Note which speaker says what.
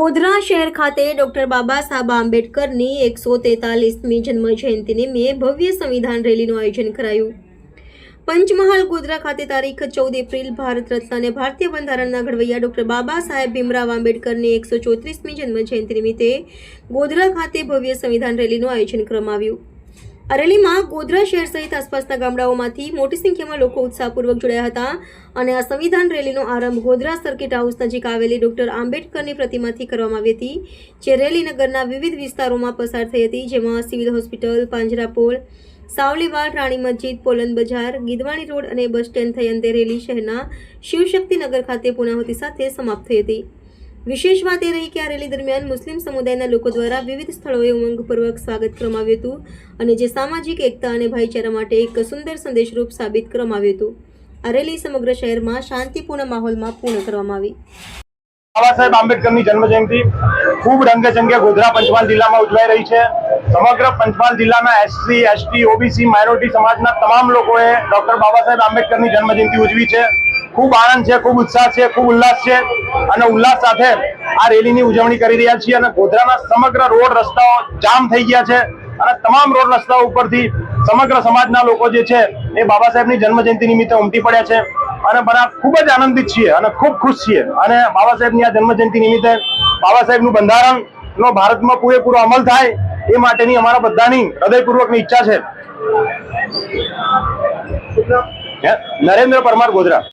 Speaker 1: ગોધરા શહેર ખાતે ડોક્ટર બાબા સાહેબ આંબેડકરની એકસો તેતાલીસમી જન્મ જયંતિ નિમિત્તે ભવ્ય સંવિધાન રેલીનું આયોજન કરાયું. પંચમહાલ ગોધરા ખાતે તારીખ ચૌદ એપ્રિલ ભારત રત્ન અને ભારતીય બંધારણના ઘડવૈયા ડોક્ટર બાબા સાહેબ ભીમરાવ આંબેડકરની એકસો ચોત્રીસમી જન્મ જયંતિ નિમિત્તે ગોધરા ખાતે ભવ્ય સંવિધાન રેલીનું આયોજન કરવામાં આવ્યું. આ રેલીમાં ગોધરા શહેર સહિત આસપાસના ગામડાઓમાંથી મોટી સંખ્યામાં લોકો ઉત્સાહપૂર્વક જોડાયા હતા અને આ સંવિધાન રેલીનો આરંભ ગોધરા સર્કિટ હાઉસ નજીક આવેલી ડોક્ટર આંબેડકરની પ્રતિમાથી કરવામાં આવી હતી, જે રેલી નગરના વિવિધ વિસ્તારોમાં પસાર થઈ હતી, જેમાં civil hospital Panjrapol Savliwad, Rani Masjid Polan Bazar, Gidwani road અને બસ સ્ટેન્ડ થઈ અંતે રેલી શહેરના શિવશક્તિનગર ખાતે પૂર્ણાહુતિ સાથે સમાપ્ત થઈ હતી. વિશેષ વાત એ રહી કે આ રેલી દરમિયાન મુસ્લિમ સમુદાયના લોકો દ્વારા વિવિધ સ્થળોએ ઉમંગપૂર્વક સ્વાગત કરવામાં આવ્યું હતું અને જે સામાજિક, એકતા અને ભાઈચારા માટે એક સુંદર સંદેશરૂપ સાબિત કરવામાં આવ્યું હતું. આ રેલી સમગ્ર શહેરમાં શાંતિપૂર્ણ માહોલમાં પૂર્ણ કરવામાં આવી.
Speaker 2: બાબા સાહેબ આંબેડકરની જન્મ જયંતિ ખૂબ રંગે ગોધરા, પંચમહાલ જિલ્લામાં ઉજવાઈ રહી છે. સમગ્ર પંચમહાલ જિલ્લાના એસસી એસટી ઓબીસી માઇનોરિટી સમાજના તમામ લોકોએ ડોક્ટર બાબા સાહેબ આંબેડકરની જન્મ જયંતિ ઉજવી છે. ખૂબ આનંદ છે, ખૂબ ઉત્સાહ છે, ખૂબ ઉલ્લાસ છે અને ઉલ્લાસ સાથે આ રેલીની ઉજવણી કરી રહ્યા છીએ અને ગોધરાના સમગ્ર રોડ રસ્તાઓ જામ થઈ ગયા છે અને તમામ રોડ રસ્તાઓ ઉપરથી સમગ્ર સમાજના લોકો જે છે એ બાબા સાહેબની જન્મજયંતિ નિમિત્તે ઉમટી પડ્યા છે અને બધા ખૂબ જ આનંદિત છીએ અને ખૂબ ખુશ છીએ અને બાબા સાહેબની આ જન્મજયંતિ નિમિત્તે બાબા સાહેબનું બંધારણ નો ભારતમાં પૂરેપૂરો અમલ થાય એ માટેની અમારા બધાની હૃદયપૂર્વકની ઈચ્છા છે. નરેન્દ્ર પરમાર ગોધરા.